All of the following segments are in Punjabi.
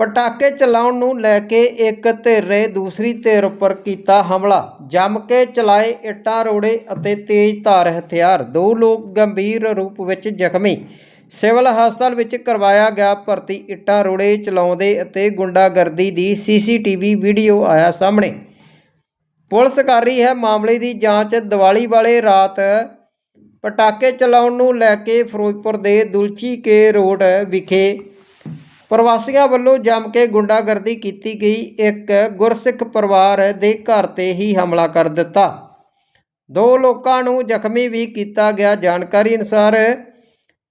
ਪਟਾਕੇ ਚਲਾਉਣ ਨੂੰ ਲੈ ਕੇ ਇੱਕ ਧਿਰ ਨੇ ਦੂਸਰੀ ਧਿਰ ਉੱਪਰ ਕੀਤਾ ਹਮਲਾ। ਜੰਮ ਕੇ ਚਲਾਏ ਇੱਟਾਂ, ਰੋੜੇ ਅਤੇ ਤੇਜ਼ ਧਾਰ ਹਥਿਆਰ। ਦੋ ਲੋਕ ਗੰਭੀਰ ਰੂਪ ਵਿੱਚ ਜ਼ਖਮੀ। ਸਿਵਲ ਹਸਪਤਾਲ ਵਿੱਚ ਕਰਵਾਇਆ ਗਿਆ ਭਰਤੀ। ਇੱਟਾਂ, ਰੋੜੇ ਚਲਾਉਂਦੇ ਅਤੇ ਗੁੰਡਾਗਰਦੀ ਦੀ ਸੀਸੀਟੀਵੀ ਵੀਡੀਓ ਆਇਆ ਸਾਹਮਣੇ। ਪੁਲਿਸ ਕਰ ਰਹੀ ਹੈ ਮਾਮਲੇ ਦੀ ਜਾਂਚ। ਦੀਵਾਲੀ ਵਾਲੇ ਰਾਤ ਪਟਾਕੇ ਚਲਾਉਣ ਨੂੰ ਲੈ ਕੇ ਫਿਰੋਜ਼ਪੁਰ ਦੇ ਦੁਲਚੀ ਕੇ ਰੋਡ ਵਿਖੇ ਪ੍ਰਵਾਸੀਆਂ ਵੱਲੋਂ ਜੰਮ ਕੇ ਗੁੰਡਾਗਰਦੀ ਕੀਤੀ ਗਈ। ਇੱਕ ਗੁਰਸਿੱਖ ਪਰਿਵਾਰ ਦੇ ਘਰ ਤੇ ਹੀ ਹਮਲਾ ਕਰ ਦਿੱਤਾ। ਦੋ ਲੋਕਾਂ ਨੂੰ ਜ਼ਖਮੀ ਵੀ ਕੀਤਾ ਗਿਆ। ਜਾਣਕਾਰੀ ਅਨੁਸਾਰ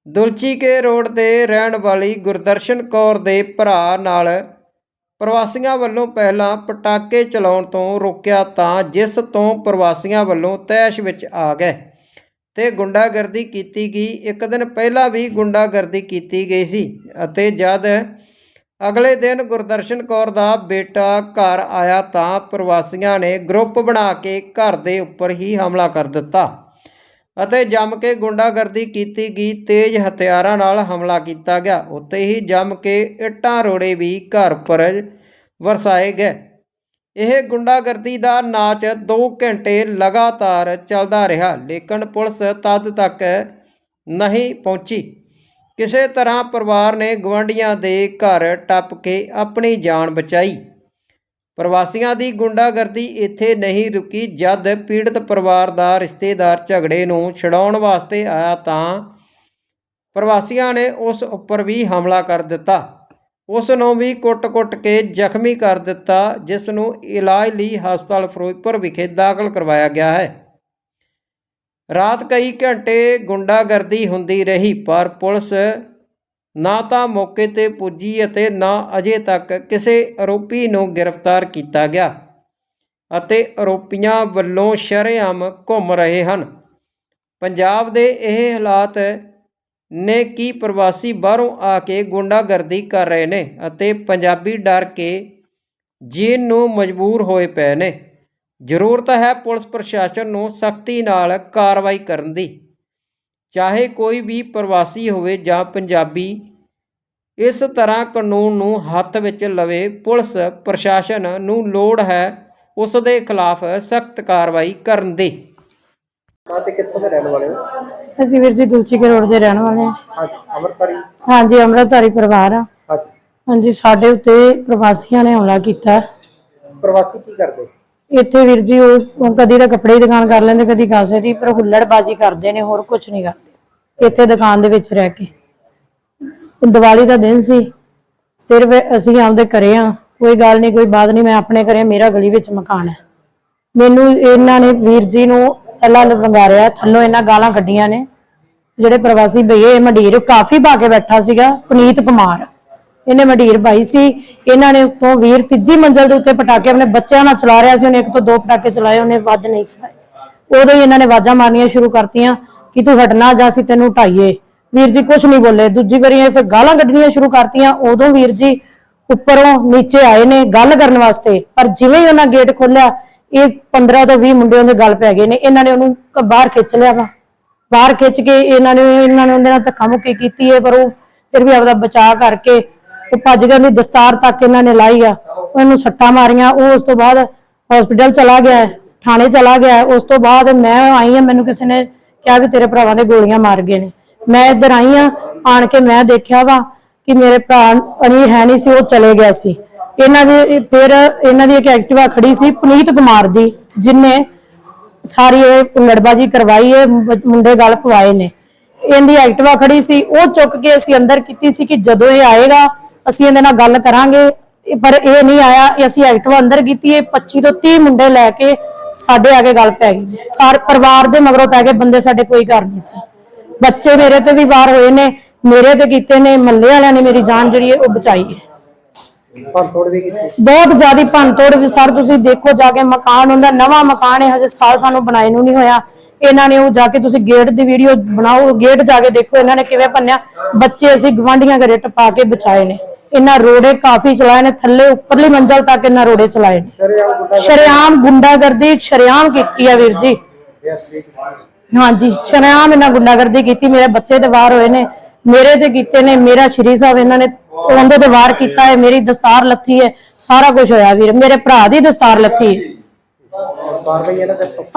ਦੁਲਚੀ ਕੇ ਰੋਡ ਤੇ ਰਹਿਣ ਵਾਲੀ ਗੁਰਦਰਸ਼ਨ ਕੌਰ ਦੇ ਭਰਾ ਨਾਲ ਪ੍ਰਵਾਸੀਆਂ ਵੱਲੋਂ ਪਹਿਲਾਂ ਪਟਾਕੇ ਚਲਾਉਣ ਤੋਂ ਰੋਕਿਆ ਤਾਂ ਜਿਸ ਤੋਂ ਪ੍ਰਵਾਸੀਆਂ ਵੱਲੋਂ ਤੈਸ਼ ਵਿੱਚ ਆ ਗਏ। ਤੇ ਗੁੰਡਾਗਰਦੀ ਕੀਤੀ ਗਈ। ਇੱਕ ਦਿਨ ਪਹਿਲਾਂ ਵੀ ਗੁੰਡਾਗਰਦੀ ਕੀਤੀ ਗਈ ਸੀ ਅਤੇ ਜਦ ਅਗਲੇ ਦਿਨ ਗੁਰਦਰਸ਼ਨ ਕੌਰ ਦਾ ਬੇਟਾ ਘਰ ਆਇਆ ਤਾਂ ਪ੍ਰਵਾਸੀਆਂ ਨੇ ਗਰੁੱਪ ਬਣਾ ਕੇ ਘਰ ਦੇ ਉੱਪਰ ਹੀ ਹਮਲਾ ਕਰ ਦਿੱਤਾ ਅਤੇ ਜੰਮ ਕੇ ਗੁੰਡਾਗਰਦੀ ਕੀਤੀ ਗਈ। ਤੇਜ਼ ਹਥਿਆਰਾਂ ਨਾਲ ਹਮਲਾ ਕੀਤਾ ਗਿਆ। ਉੱਤੇ ਹੀ ਜੰਮ ਕੇ ਇੱਟਾਂ ਰੋੜੇ ਵੀ ਘਰ ਪਰ ਵਰਸਾਏ ਗਏ। ਇਹ ਗੁੰਡਾਗਰਦੀ ਦਾ ਨਾਚ 2 ਘੰਟੇ ਲਗਾਤਾਰ ਚੱਲਦਾ ਰਿਹਾ, ਲੇਕਿਨ ਪੁਲਿਸ ਤਦ ਤੱਕ ਨਹੀਂ ਪਹੁੰਚੀ। ਕਿਸੇ ਤਰ੍ਹਾਂ ਪਰਿਵਾਰ ਨੇ ਗਵਾਂਢੀਆਂ ਦੇ ਘਰ ਟੱਪ ਕੇ ਆਪਣੀ ਜਾਨ ਬਚਾਈ। ਪ੍ਰਵਾਸੀਆਂ ਦੀ ਗੁੰਡਾਗਰਦੀ ਇੱਥੇ ਨਹੀਂ ਰੁਕੀ। ਜਦ ਪੀੜਤ ਪਰਿਵਾਰ ਦਾ ਰਿਸ਼ਤੇਦਾਰ ਝਗੜੇ ਨੂੰ ਛਡਾਉਣ ਵਾਸਤੇ ਆਇਆ ਤਾਂ ਪ੍ਰਵਾਸੀਆਂ ਨੇ ਉਸ ਉੱਪਰ ਵੀ ਹਮਲਾ ਕਰ ਦਿੱਤਾ। ਉਸ ਨੂੰ ਵੀ ਕੁੱਟ-ਕੁੱਟ ਕੇ ਜ਼ਖਮੀ ਕਰ ਦਿੱਤਾ ਜਿਸ ਨੂੰ ਇਲਾਜ ਲਈ ਹਸਪਤਾਲ ਫਿਰੋਜ਼ਪੁਰ ਵਿਖੇ ਦਾਖਲ ਕਰਵਾਇਆ ਗਿਆ ਹੈ। ਰਾਤ ਕਈ ਘੰਟੇ ਗੁੰਡਾਗਰਦੀ ਹੁੰਦੀ ਰਹੀ, ਪਰ ਪੁਲਿਸ ਨਾ ਤਾਂ ਮੌਕੇ ਤੇ ਪੁੱਜੀ ਅਤੇ ਨਾ ਅਜੇ ਤੱਕ ਕਿਸੇ ਆਰੋਪੀ ਨੂੰ ਗ੍ਰਿਫਤਾਰ ਕੀਤਾ ਗਿਆ ਅਤੇ ਆਰੋਪੀਆਂ ਵੱਲੋਂ ਸ਼ਰੇਆਮ ਘੁੰਮ ਰਹੇ ਹਨ। ਪੰਜਾਬ ਦੇ ਇਹ ਹਾਲਾਤ ਨੇ ਕੀ ਪ੍ਰਵਾਸੀ ਬਾਹਰੋਂ ਆ ਕੇ ਗੁੰਡਾਗਰਦੀ ਕਰ ਰਹੇ ਨੇ ਅਤੇ ਪੰਜਾਬੀ ਡਰ ਕੇ ਜੀਣ ਨੂੰ ਮਜਬੂਰ ਹੋਏ ਪਏ ਨੇ? ਜ਼ਰੂਰਤ ਹੈ ਪੁਲਿਸ ਪ੍ਰਸ਼ਾਸਨ ਨੂੰ ਸਖਤੀ ਨਾਲ ਕਾਰਵਾਈ ਕਰਨ ਦੀ। ਚਾਹੇ ਕੋਈ ਵੀ ਪ੍ਰਵਾਸੀ ਹੋਵੇ ਜਾਂ ਪੰਜਾਬੀ, ਇਸ ਤਰ੍ਹਾਂ ਕਾਨੂੰਨ ਨੂੰ ਹੱਥ ਵਿੱਚ ਲਵੇ, ਪੁਲਿਸ ਪ੍ਰਸ਼ਾਸਨ ਨੂੰ ਲੋੜ ਹੈ ਉਸ ਦੇ ਖਿਲਾਫ ਸਖਤ ਕਾਰਵਾਈ ਕਰਨ ਦੀ। ਤੇ ਕਿੱਥੋਂ ਦੇ ਰਹਿਣ ਵਾਲੇ ਹੋ? ਅਸੀਂ ਵੀਰ ਜੀ ਦੁਲਚੀ ਕੇ ਰੋਡ ਦੇ ਰਹਿਣ ਵਾਲੇ ਹਾਂ। ਹਾਂ ਅਮਰਤਾਰੀ ਹਾਂਜੀ ਅੰਮ੍ਰਿਤਧਾਰੀ ਪਰਿਵਾਰ ਆ। ਹਾਂ ਹਾਂਜੀ ਸਾਡੇ ਉੱਤੇ ਪ੍ਰਵਾਸੀਆਂ ਨੇ ਹਮਲਾ ਕੀਤਾ। ਪ੍ਰਵਾਸੀ ਕੀ ਕਰਦੇ? ਇੱਥੇ ਵੀਰ ਜੀ ਉਹ ਉਹ ਕਦੀ ਤਾਂ ਕੱਪੜੇ ਦੀ ਦੁਕਾਨ ਕਰ ਲੈਂਦੇ ਕਦੀ ਕਾਸੇ ਦੀ ਪਰ ਹੁੱਲੜਬਾਜ਼ੀ ਕਰਦੇ ਨੇ ਹੋਰ ਕੁਝ ਨਹੀਂ ਕਰਦੇ। ਇੱਥੇ ਦੁਕਾਨ ਦੇ ਵਿੱਚ ਰਹਿ ਕੇ। ਦੀਵਾਲੀ ਦਾ ਦਿਨ ਸੀ। ਸਿਰਫ ਅਸੀਂ ਆਪਦੇ ਘਰੇ ਆ ਕੋਈ ਗੱਲ ਨਹੀਂ ਕੋਈ ਬਾਤ ਨਹੀਂ ਮੈਂ ਆਪਣੇ ਘਰੇ ਮੇਰਾ ਗਲੀ ਵਿੱਚ ਮਕਾਨ ਹੈ। ਮੈਨੂੰ ਇਹਨਾਂ ਨੇ ਵੀਰ ਜੀ ਨੂੰ ਪਹਿਲਾਂ ਵੰਗਾਰਿਆ ਥੱਲੋਂ ਇਹਨਾਂ ਗਾਲਾਂ ਕੱਢੀਆਂ ਨੇ। ਜਿਹੜੇ ਪ੍ਰਵਾਸੀ ਭਈਏ ਮੰਡੀਰ ਕਾਫੀ ਪਾ ਕੇ ਬੈਠਾ ਸੀਗਾ, ਪੁਨੀਤ ਕੁਮਾਰ। ਇਹਨੇ ਮਡੀਰ ਪਾਈ ਸੀ। ਇਹਨਾਂ ਨੇ ਉੱਤੋਂ ਵੀਰ ਤੀਜੀ ਮੰਜ਼ਲ ਦੇ ਉੱਤੇ ਪਟਾਕੇ ਆਪਣੇ ਬੱਚਿਆਂ ਨਾਲ ਚਲਾ ਰਿਹਾ ਸੀ, ਉਹਨੇ ਇੱਕ ਤੋਂ ਦੋ ਪਟਾਕੇ ਚਲਾਏ, ਉਹਨੇ ਵੱਧ ਨਹੀਂ ਚਲਾਏ। ਉਦੋਂ ਹੀ ਇਹਨਾਂ ਨੇ ਆਵਾਜ਼ਾਂ ਮਾਰਨੀਆਂ ਸ਼ੁਰੂ ਕਰਤੀਆਂ ਕਿ ਤੂੰ ਹਟਣਾ, ਜਾਂ ਅਸੀਂ ਤੈਨੂੰ ਢਾਈਏ। ਵੀਰ ਜੀ ਕੁਝ ਨਹੀਂ ਬੋਲੇ। ਦੂਜੀ ਵਾਰੀ ਇਹ ਫਿਰ ਗਾਲਾਂ ਕੱਢਣੀਆਂ ਸ਼ੁਰੂ ਕਰਤੀਆਂ। ਉਦੋਂ ਵੀਰ ਜੀ ਉੱਪਰੋਂ ਨੀਚੇ ਆਏ ਨੇ ਗੱਲ ਕਰਨ ਵਾਸਤੇ। ਪਰ ਜਿਵੇਂ ਹੀ ਉਹਨਾਂ ਗੇਟ ਖੋਲਿਆ ਇਹ 15 ਤੋਂ 20 ਮੁੰਡੇ ਉਹਦੇ ਗੱਲ ਪੈ ਗਏ ਨੇ, ਇਹਨਾਂ ਨੇ ਉਹਨੂੰ ਬਾਹਰ ਖਿੱਚ ਲਿਆ ਵਾ। ਬਾਹਰ ਖਿੱਚ ਕੇ ਇਹਨਾਂ ਨੇ ਇਹਨਾਂ ਨੇ ਉਹਦੇ ਨਾਲ ਧੱਕਾ ਮੁੱਕੀ ਕੀਤੀ ਹੈ ਪਰ ਉਹ ਫਿਰ ਵੀ ਆਪਦਾ ਬਚਾਅ ਕਰਕੇ ਉਹ ਭੱਜ ਗਿਆ ਉਹਦੀ ਦਸਤਾਰ ਤੱਕ ਇਹਨਾਂ ਨੇ ਲਾਈ ਆ। ਉਹਨੂੰ ਸੱਟਾਂ ਮਾਰੀਆਂ, ਉਹ ਉਸ ਤੋਂ ਬਾਅਦ ਹਸਪੀਟਲ ਚਲਾ ਗਿਆ, ਥਾਣੇ ਚਲਾ ਗਿਆ। ਉਸ ਤੋਂ ਬਾਅਦ ਮੈਂ ਆਈ ਆ, ਮੈਨੂੰ ਕਿਸੇ ਨੇ ਕਿਹਾ ਵੀ ਤੇਰੇ ਭਰਾਵਾਂ ਦੇ ਗੋਲੀਆਂ ਮਾਰ ਗਏ ਨੇ। ਮੈਂ ਇੱਧਰ ਆਈ ਆ, ਆਣ ਕੇ ਮੈਂ ਦੇਖਿਆ ਵਾ ਕਿ ਮੇਰੇ ਭਰਾ ਅਣੀ ਹੈ ਨਹੀਂ ਸੀ, ਉਹ ਚਲੇ ਗਿਆ ਸੀ। ਇਹਨਾਂ ਦੀ ਫਿਰ ਇਹਨਾਂ ਦੀ ਇੱਕ ਐਕਟਿਵਾ ਖੜੀ ਸੀ ਪੁਨੀਤ ਕੁਮਾਰ ਦੀ, ਜਿਨੇ ਸਾਰੀ ਇਹ ਲੜਬਾਜੀ ਕਰਵਾਈ ਹੈ ਮੁੰਡੇ ਗੱਲ ਪਵਾਏ ਨੇ। ਇਹਦੀ ਐਕਟਿਵਾ ਖੜੀ ਸੀ, ਉਹ ਚੁੱਕ ਕੇ ਅਸੀਂ ਅੰਦਰ ਕੀਤੀ ਸੀ ਕਿ ਜਦੋਂ ਇਹ ਆਏਗਾ, ਅਸੀਂ ਇਹਦੇ ਨਾਲ ਗੱਲ ਕਰਾਂਗੇ। ਪਰ ਇਹ ਨਹੀਂ ਆਇਆ ਅਸੀਂ ਐਕਟਿਵਾ ਅੰਦਰ ਕੀਤੀ ਹੈ 25 ਤੋਂ 30 ਮੁੰਡੇ ਲੈ ਕੇ ਸਾਡੇ ਆ ਕੇ ਗੱਲ ਪੈ ਗਈ। ਸਾਰੇ, ਪਰਿਵਾਰ ਦੇ ਮਗਰੋਂ ਪੈ ਗਏ ਬੰਦੇ ਸਾਡੇ ਕੋਈ ਘਰ ਨਹੀਂ ਸੀ। ਬੱਚੇ ਮੇਰੇ ਤੇ ਵੀ ਵਾਰ ਹੋਏ ਨੇ, ਮੇਰੇ ਤੇ ਕੀਤੇ ਨੇ, ਮੱਲੇ ਵਾਲਿਆਂ ਨੇ ਮੇਰੀ ਜਾਨ ਜਿਹੜੀ ਹੈ ਉਹ ਬਚਾਈ ਹੈ। ਪਰ ਤੋੜ ਵੀ ਕੀਤੀ? ਬਹੁਤ ਜ਼ਿਆਦਾ ਭੰਨਤੋੜ ਵੀ ਸਰ ਤੁਸੀਂ ਦੇਖੋ ਜਾ ਕੇ ਮਕਾਨ ਹੁੰਦਾ ਨਵਾਂ ਮਕਾਨ ਹੈ ਹਜੇ ਸਾਲ ਸਾਨੂੰ ਬਣਾਏ ਨੂੰ ਨਹੀਂ ਹੋਇਆ। ਇਹਨਾਂ ਨੇ ਉਹ ਜਾ ਕੇ ਤੁਸੀਂ ਗੇਟ ਦੀ ਵੀਡੀਓ ਬਣਾਓ ਗੇਟ ਜਾ ਕੇ ਦੇਖੋ ਇਹਨਾਂ ਨੇ ਕਿਵੇਂ ਭੰਨਿਆ। ਬੱਚੇ ਅਸੀਂ ਗਵਾਂਢੀਆਂ ਘਰੇ ਟਪਾ ਕੇ ਬਚਾਏ ਨੇ। ਇਹਨਾਂ ਰੋੜੇ ਕਾਫੀ ਚਲਾਏ ਨੇ ਥੱਲੇ ਉੱਪਰਲੀ ਮੰਜ਼ਲ ਤੱਕ ਇਹਨਾਂ ਰੋੜੇ ਚਲਾਏ ਨੇ। ਸ਼ਰਿਆਮ ਗੁੱਡਾ ਸ਼ਰੇਆਮ ਗੁੰਡਾਗਰਦੀ ਸ਼ਰੇਆਮ ਕੀਤੀ ਆ ਵੀਰ ਜੀ। ਹਾਂਜੀ ਸ਼ਰੇਆਮ ਇਹਨਾਂ ਗੁੰਡਾਗਰਦੀ ਕੀਤੀ ਮੇਰੇ ਬੱਚੇ ਤੇ ਵਾਰ ਹੋਏ ਨੇ ਮੇਰੇ ਤੇ ਕੀਤੇ ਨੇ ਮੇਰਾ ਸ਼੍ਰੀ ਸਾਹਿਬ ਇਹਨਾਂ ਨੇ ਉਹਦੇ ਤੇ ਵਾਰ ਕੀਤਾ ਹੈ ਮੇਰੀ ਦਸਤਾਰ ਲੱਥੀ ਹੈ ਸਾਰਾ ਕੁਝ ਹੋਇਆ ਵੀਰ ਮੇਰੇ ਭਰਾ ਦੀ ਦਸਤਾਰ ਲੱਥੀ ਹੈ।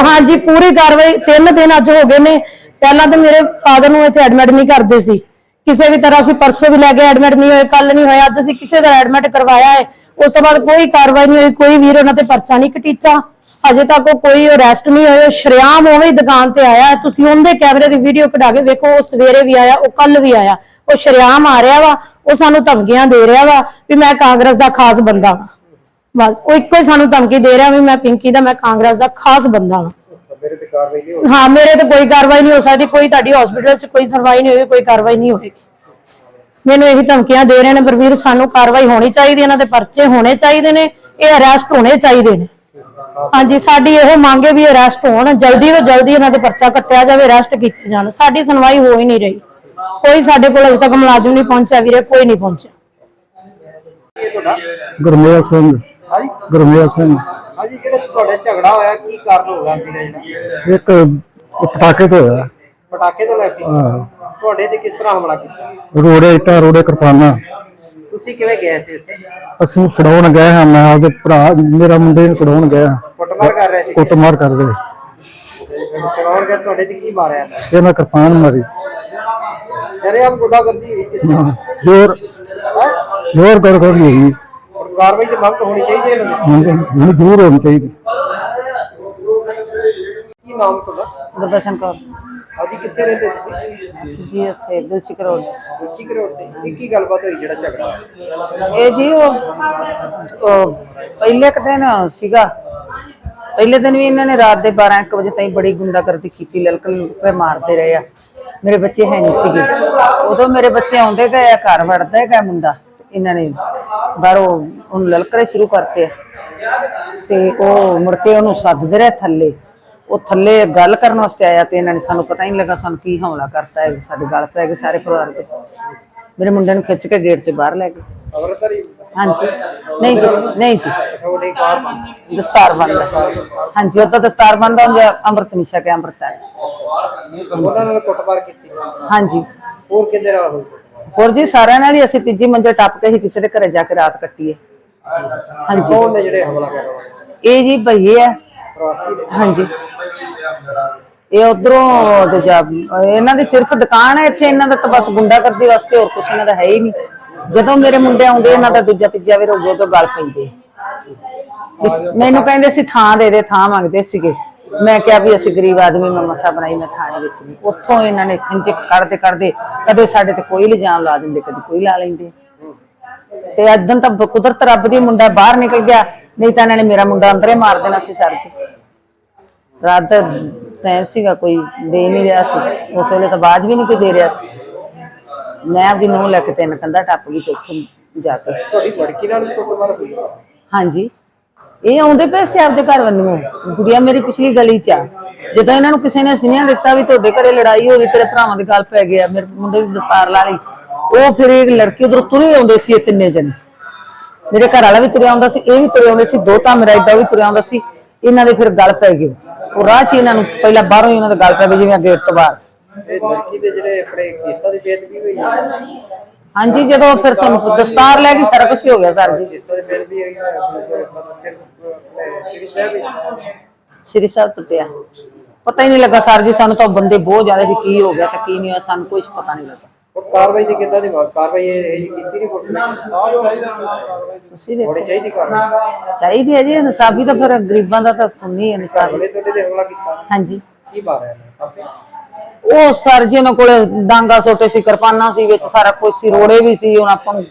ਹਾਂਜੀ ਪੂਰੀ ਕਾਰਵਾਈ ਤਿੰਨ ਦਿਨ ਅੱਜ ਹੋ ਗਏ ਨੇ ਪਹਿਲਾਂ ਤਾਂ ਮੇਰੇ ਫਾਦਰ ਨੂੰ ਇੱਥੇ ਐਡਮਿਟ ਨਹੀਂ ਕਰਦੇ ਸੀ। ਕਿਸੇ ਵੀ ਤਰ੍ਹਾਂ ਅਸੀਂ ਪਰਸੋਂ ਵੀ ਲੈ ਕੇ ਐਡਮਿਟ ਨਹੀਂ ਹੋਏ ਕੱਲ ਨਹੀਂ ਹੋਇਆ ਅੱਜ ਅਸੀਂ ਕਿਸੇ ਦਾ ਐਡਮਿਟ ਕਰਵਾਇਆ ਹੈ। ਉਸ ਤੋਂ ਬਾਅਦ ਕੋਈ ਕਾਰਵਾਈ ਨਹੀਂ ਹੋਈ ਕੋਈ ਵੀਰ ਉਹਨਾਂ ਤੇ ਪਰਚਾ ਨਹੀਂ ਕਟੀਚਾ। ਅਜੇ ਤੱਕ ਕੋਈ ਅਰੈਸਟ ਨਹੀਂ ਹੋਇਆ ਸ਼ਰਿਆਮ ਉਵੇਂ ਹੀ ਦੁਕਾਨ ਤੇ ਆਇਆ। ਤੁਸੀਂ ਉਹਦੇ ਕੈਮਰੇ ਦੀ ਵੀਡੀਓ ਕਢਾ ਕੇ ਵੇਖੋ ਉਹ ਸਵੇਰੇ ਵੀ ਆਇਆ ਉਹ ਕੱਲ ਵੀ ਆਇਆ। ਉਹ ਸ਼ਰਿਆਮ ਆ ਰਿਹਾ ਵਾ ਉਹ ਸਾਨੂੰ ਧਮਕੀਆਂ ਦੇ ਰਿਹਾ ਵਾ ਵੀ ਮੈਂ ਕਾਂਗਰਸ ਦਾ ਖਾਸ ਬੰਦਾ ਵਾਂ। ਬਸ ਉਹ ਇੱਕੋ ਹੀ ਸਾਨੂੰ ਧਮਕੀ ਦੇ ਰਿਹਾ ਵੀ ਮੈਂ ਪਿੰਕੀ ਦਾ ਮੈਂ ਕਾਂਗਰਸ ਦਾ ਖਾਸ ਬੰਦਾ ਵਾਂ। ਮੇਰੇ ਤੇ ਕਾਰਵਾਈ ਨਹੀਂ ਹੋਈ। ਹਾਂ ਮੇਰੇ ਤੇ ਕੋਈ ਕਾਰਵਾਈ ਨਹੀਂ ਹੋ ਸਕਦੀ ਕੋਈ ਤੁਹਾਡੀ ਹਸਪੀਟਲ 'ਚ ਕੋਈ ਸੁਣਵਾਈ ਨਹੀਂ ਹੋਈ ਕੋਈ ਕਾਰਵਾਈ ਨਹੀਂ ਹੋਏਗੀ ਮੈਨੂੰ ਇਹੀ ਧਮਕੀਆਂ ਦੇ ਰਹੇ ਨੇ ਬਰਵੀਰ ਸਾਨੂੰ ਕਾਰਵਾਈ ਹੋਣੀ ਚਾਹੀਦੀ ਇਹਨਾਂ ਦੇ ਪਰਚੇ ਹੋਣੇ ਚਾਹੀਦੇ ਨੇ ਇਹ ਅਰੈਸਟ ਹੋਣੇ ਚਾਹੀਦੇ ਨੇ। ਹਾਂਜੀ ਸਾਡੀ ਇਹ ਮੰਗ ਹੈ ਵੀ ਅਰੈਸਟ ਹੋਣ ਜਲਦੀ ਤੋਂ ਜਲਦੀ ਇਹਨਾਂ ਦੇ ਪਰਚਾ ਕੱਟਿਆ ਜਾਵੇ ਅਰੈਸਟ ਕੀਤੇ ਜਾਣ। ਸਾਡੀ ਸੁਣਵਾਈ ਹੋ ਹੀ ਨਹੀਂ ਰਹੀ। ਕੋਈ ਸਾਡੇ ਕੋਲ ਅਜੇ ਤੱਕ ਮੁਲਾਜ਼ਮ ਨਹੀਂ ਪਹੁੰਚਿਆ ਵੀਰੇ ਕੋਈ ਨਹੀਂ ਪਹੁੰਚਿਆ। ਇਹ ਤੁਹਾਡਾ ਗੁਰਮੇਲ ਸਿੰਘ। ਹਾਂਜੀ। ਗੁਰਮੇਲ ਸਿੰਘ। ਹਾਂਜੀ ਜਿਹੜਾ ਤੁਹਾਡਾ ਝਗੜਾ ਹੋਇਆ ਕੀ ਕਾਰਨ ਹੋ ਗਿਆ ਸੀਗਾ ਜਿਹੜਾ? ਇੱਕ ਪਟਾਕੇ ਤੋਂ ਹੋਇਆ। ਪਟਾਕੇ ਤੋਂ ਲੈ ਕੇ? ਹਾਂ। ਤੁਹਾਡੇ ਤੇ ਕਿਸ ਤਰ੍ਹਾਂ ਹਮਲਾ ਕੀਤਾ? ਰੋੜੇ ਇੱਟਾਂ ਰੋੜੇ ਕਿਰਪਾਨਾਂ। ਤੁਸੀਂ ਕਿਵੇਂ ਗਏ ਸੀ ਉੱਥੇ ਅਸੀਂ ਛਡਾਉਣ ਗਏ ਹਾਂ ਮੈਂ ਆਪਦੇ ਭਰਾ ਮੇਰਾ ਮੁੰਡੇ ਨੂੰ ਛਡਾਉਣ ਗਿਆ ਕੁੱਟਮਾਰ ਕਰ ਰਹੇ ਸੀ? ਕੁੱਟਮਾਰ ਕਰਦੇ। ਚਲਾਉਣ ਗਿਆ ਤੁਹਾਡੇ ਤੇ ਕੀ ਮਾਰਿਆ? ਇਹਨਾਂ ਕਿਰਪਾਨ ਮਾਰੀ। ਸਰੇ ਆਮ ਗੁੱਡਾ ਕਰਦੀ ਹੋਈ ਕਿਸੇ ਹਾਂ, ਜ਼ੋਰ? ਜ਼ੋਰ ਕਰ ਕਰ ਲਈ ਕਾਰਵਾਈ ਦੀ ਮੰਗ ਹੋਣੀ ਚਾਹੀਦੀ ਹੈ ਇਹਨਾਂ ਦੀ? ਹੁਣ ਜ਼ਰੂਰ ਹੋਣੀ ਚਾਹੀਦੀ। ਕੀ ਨਾਮ ਤੁਹਾਡਾ? ਗੁਰਦਰਸ਼ਨ ਕੌਰ। ਅੱਜ ਕਿੱਥੇ ਰਹਿੰਦੇ ਤੁਸੀਂ? ਅਸੀਂ ਜੀ ਇੱਥੇ ਦੁਲਚੀ ਕਰੋੜ ਉੱਚੀ ਕਰੋੜ ਤੇ ਇਹ ਕੀ ਗੱਲਬਾਤ ਹੋਈ ਜਿਹੜਾ ਝਗੜਾ? ਇਹ ਜੀ ਉਹ ਉਹ ਪਹਿਲੇ ਕੁ ਦਿਨ ਸੀਗਾ। ਪਹਿਲੇ ਦਿਨ ਵੀ ਇਹਨਾਂ ਨੇ ਰਾਤ ਦੇ 12 1 ਵਜੇ ਤਾਈਂ ਬੜੀ ਗੁੰਡਾਗਰਦੀ ਕੀਤੀ ਲਲਕ ਲੁਲਕੇ ਮਾਰਦੇ ਰਹੇ ਆ। ਮੇਰੇ ਬੱਚੇ ਹੈ ਨਹੀਂ ਸੀਗੇ। ਉਦੋਂ ਮੇਰੇ ਬੱਚੇ ਆਉਂਦੇ ਗਏ ਆ, ਘਰ ਵੜਦਾ ਗਿਆ ਮੁੰਡਾ। ਇਹਨਾਂ ਨੇ ਬਾਹਰੋਂ ਉਹਨੂੰ ਲਲਕਰੇ ਸ਼ੁਰੂ ਕਰਤੇ ਆ। ਤੇ ਉਹ ਮੁੜ ਕੇ ਉਹਨੂੰ ਸੱਦਦੇ ਰਹੇ ਥੱਲੇ। ਉਹ ਥੱਲੇ ਗੱਲ ਕਰਨ ਵਾਸਤੇ ਆਇਆ ਤੇ ਇਹਨਾਂ ਨੇ ਸਾਨੂੰ ਪਤਾ ਹੀ ਨਹੀਂ ਲੱਗਾ ਸਾਨੂੰ ਕੀ ਹਮਲਾ ਕਰਤਾ ਹੈ, ਸਾਡੇ ਗੱਲ ਪੈ ਗਏ ਸਾਰੇ ਪਰਿਵਾਰ ਤੇ। ਮੇਰੇ ਮੁੰਡੇ ਨੂੰ ਖਿੱਚ ਕੇ ਗੇਟ 'ਚ ਬਾਹਰ ਲੈ ਗਏ। ਹਾਂਜੀ। ਨਹੀਂ ਜੀ ਨਹੀਂ ਜੀ। ਦਸਤਾਰ ਬੰਦ ਹਾਂਜੀ ਉਹ ਤਾਂ ਦਸਤਾਰ ਬੰਦ ਹੁੰਦਾ ਅੰਮ੍ਰਿਤ ਨਹੀਂ ਛਕਿਆ ਅੰਮ੍ਰਿਤ ਹੈ। ਉਹਨਾਂ ਨਾਲ ਕੁੱਟਮਾਰ ਕੀਤੀ। ਹਾਂਜੀ। ਹੋਰ ਕਿੰਦੇ ਨਾਲ ਹੋਈ? ਹੋਰ ਜੀ ਸਾਰਿਆਂ ਨਾਲ ਹੀ ਅਸੀਂ ਤੀਜੀ ਮੰਜ਼ਲ ਟੱਪ ਕੇ ਹੀ ਕਿਸੇ ਦੇ ਘਰੇ ਜਾ ਕੇ ਰਾਤ ਕੱਟੀ ਹੈ ਹਾਂਜੀ। ਕੌਣ ਨੇ ਜਿਹੜੇ ਹਮਲਾ ਕਰ ਇਹ ਜੀ ਭਈਏ ਹੈ ਹਾਂਜੀ। ਇਹ ਉਧਰੋਂ ਦੂਜਾ ਇਹਨਾਂ ਦੀ ਸਿਰਫ ਦੁਕਾਨ ਹੈ ਇੱਥੇ ਇਹਨਾਂ ਦਾ ਤਾਂ ਬਸ ਗੁੰਡਾਗਰਦੀ ਵਾਸਤੇ ਹੋਰ ਕੁਛ ਇਹਨਾਂ ਦਾ ਹੈ ਹੀ ਨਹੀਂ। ਜਦੋਂ ਮੇਰੇ ਮੁੰਡੇ ਆਉਂਦੇ, ਇਹਨਾਂ ਦਾ ਦੂਜਾ, ਤੀਜਾ ਵੀ ਰੋਗੇ ਤੋਂ ਗੱਲ ਪੈਂਦੇ। ਮੈਨੂੰ ਕਹਿੰਦੇ ਸੀ, ਥਾਂ ਦੇ ਦੇ, ਥਾਂ ਮੰਗਦੇ ਸੀਗੇ। ਮੈਂ ਕਿਹਾ ਵੀ ਅਸੀਂ ਗਰੀਬ ਆਦਮੀ, ਮੈਂ ਮਸਾ ਬਣਾਈ ਮੈਂ ਥਾਣੇ ਵਿੱਚ ਨਹੀਂ ਉੱਥੋਂ ਇਹਨਾਂ ਨੇ ਖੰਜੇ ਕਰਦੇ ਕਰਦੇ ਕਦੇ ਸਾਡੇ ਤੇ ਕੋਈ ਇਲਜ਼ਾਮ ਲਾ ਦਿੰਦੇ, ਕਦੇ ਕੋਈ ਲਾ ਲੈਂਦੇ। ਤੇ ਅੱਜ ਤਾਂ ਕੁਦਰਤ ਰੱਬ ਦੀ ਮੁੰਡਾ ਬਾਹਰ ਨਿਕਲ ਗਿਆ, ਨਹੀਂ ਤਾਂ ਇਹਨਾਂ ਨੇ ਮੇਰਾ ਮੁੰਡਾ ਅੰਦਰੇ ਮਾਰ ਦੇਣਾ ਸੀ ਸਰ ਜੀ। ਰਾਤ ਟਾਈਮ ਸੀਗਾ, ਕੋਈ ਦੇ ਨਹੀਂ ਰਿਹਾ ਸੀ। ਉਸ ਵੇਲੇ ਤਾਂ ਬਾਜ ਵੀ ਨਹੀਂ ਕੋਈ ਦੇ ਰਿਹਾ ਸੀ। ਮੈਂ ਆਪਦੀ ਨੂੰਹ ਲੈ ਕੇ ਤਿੰਨ ਕੰਧਾ ਟੱਪ ਗਈ ਉੱਥੋਂ ਜਾ ਕੇ। ਤੁਹਾਡੀ ਲੜਕੀ ਨਾਲ ਵੀ ਕੁੱਟਮਾਰ ਹੋਈ? ਹਾਂਜੀ। ਇਹ ਆਉਂਦੇ ਪਏ ਸੀ ਆਪਦੇ ਘਰ ਵੱਲੋਂ ਗੁੜੀਆ ਮੇਰੀ ਪਿਛਲੀ ਗਲੀ 'ਚ ਆ। ਜਦੋਂ ਇਹਨਾਂ ਨੂੰ ਕਿਸੇ ਨੇ ਸੁਨੇਹਾ ਦਿੱਤਾ ਵੀ ਤੁਹਾਡੇ ਘਰੇ ਲੜਾਈ ਹੋ ਗਈ ਤੇਰੇ ਭਰਾਵਾਂ ਦੇ ਗੱਲ ਪੈ ਗਿਆ ਮੇਰੇ ਮੁੰਡੇ ਦੀ ਦਸਤਾਰ ਲਾ ਲਈ ਉਹ ਫਿਰ ਇੱਕ ਲੜਕੀ ਉਧਰ ਤੁਰੇ ਆਉਂਦੇ ਸੀ ਇਹ ਤਿੰਨੇ ਜਣੇ। ਮੇਰੇ ਘਰ ਵਾਲਾ ਵੀ ਤੁਰਿਆ ਆਉਂਦਾ ਸੀ ਇਹ ਵੀ ਤੁਰਿਆ ਆਉਂਦੇ ਸੀ ਦੋ ਤਾਂ ਮੇਰਾ ਏਦਾਂ ਵੀ ਤੁਰਿਆ ਆਉਂਦਾ ਸੀ। ਇਹਨਾਂ ਦੇ ਫਿਰ ਗੱਲ ਪੈ ਗਈ ਉਹ ਰਾਹ 'ਚ ਇਹਨਾਂ ਨੂੰ ਪਹਿਲਾਂ ਬਾਹਰੋਂ ਹੀ ਉਹਨਾਂ ਦੇ ਗੱਲ ਪੈ ਗਈ ਜਿਵੇਂ ਗੇਟ ਤੋਂ ਬਾਹਰ। ਇਹ ਲੜਕੀ ਦੇ ਜਿਹੜੇ ਆਪਣੇ ਕੇਸਾਂ ਦੀ ਬੇਇੱਜ਼ਤੀ ਹੋਈ ਹੈ। ਹਾਂਜੀ ਜਦੋਂ ਫਿਰ ਤੁਹਾਨੂੰ ਦਸਤਾਰ ਲੈ ਕੇ ਸਾਰਾ ਕੁਝ ਹੋ ਗਿਆ ਸਰ ਜੀ। ਹੈ ਸਿਰ ਸਾਹਿਬ ਸ਼੍ਰੀ ਸਾਹਿਬ ਟੁੱਟਿਆ। ਪਤਾ ਹੀ ਨਹੀਂ ਲੱਗਾ ਸਰ ਜੀ ਸਾਨੂੰ ਤਾਂ ਬੰਦੇ ਬਹੁਤ ਜ਼ਿਆਦਾ ਵੀ ਕੀ ਹੋ ਗਿਆ ਤੇ ਕੀ ਨਹੀਂ ਹੋਇਆ ਸਾਨੂੰ ਕੁਝ ਪਤਾ ਨਹੀਂ ਲੱਗਾ। ਕਾਰਵਾਈ ਦੀ ਕਿੱਦਾਂ ਦੀ ਕਾਰਵਾਈ ਇਹ ਕੀਤੀ ਨਹੀਂ ਨੇ? ਤੁਸੀਂ ਦੇਖੋ। ਚਾਹੀਦੀ ਕਾਰਵਾਈ? ਚਾਹੀਦੀ ਹੈ ਜੀ ਇਨਸਾਫੀ ਤਾਂ ਫਿਰ ਗਰੀਬਾਂ ਦਾ ਤਾਂ ਸੁਣਨੀ ਹੈ ਇਨਸਾਫ। ਤੁਹਾਡੇ ਤੁਹਾਡੇ ਤੇ ਹਮਲਾ ਕੀਤਾ। ਹਾਂਜੀ। ਕੀ ਮਾਰਿਆ ਨੇ ਉਹ ਸਰ ਜੀ ਉਹਨਾਂ ਕੋਲੇ ਡਾਂਗਾ ਸੋਟੇ ਸੀ, ਕਿਰਪਾਨਾਂ ਸੀ ਵਿੱਚ ਸਾਰਾ ਕੁਝ ਸੀ, ਰੋੜੇ ਵੀ ਸੀ ਹੁਣ ਆਪਾਂ ਨੂੰ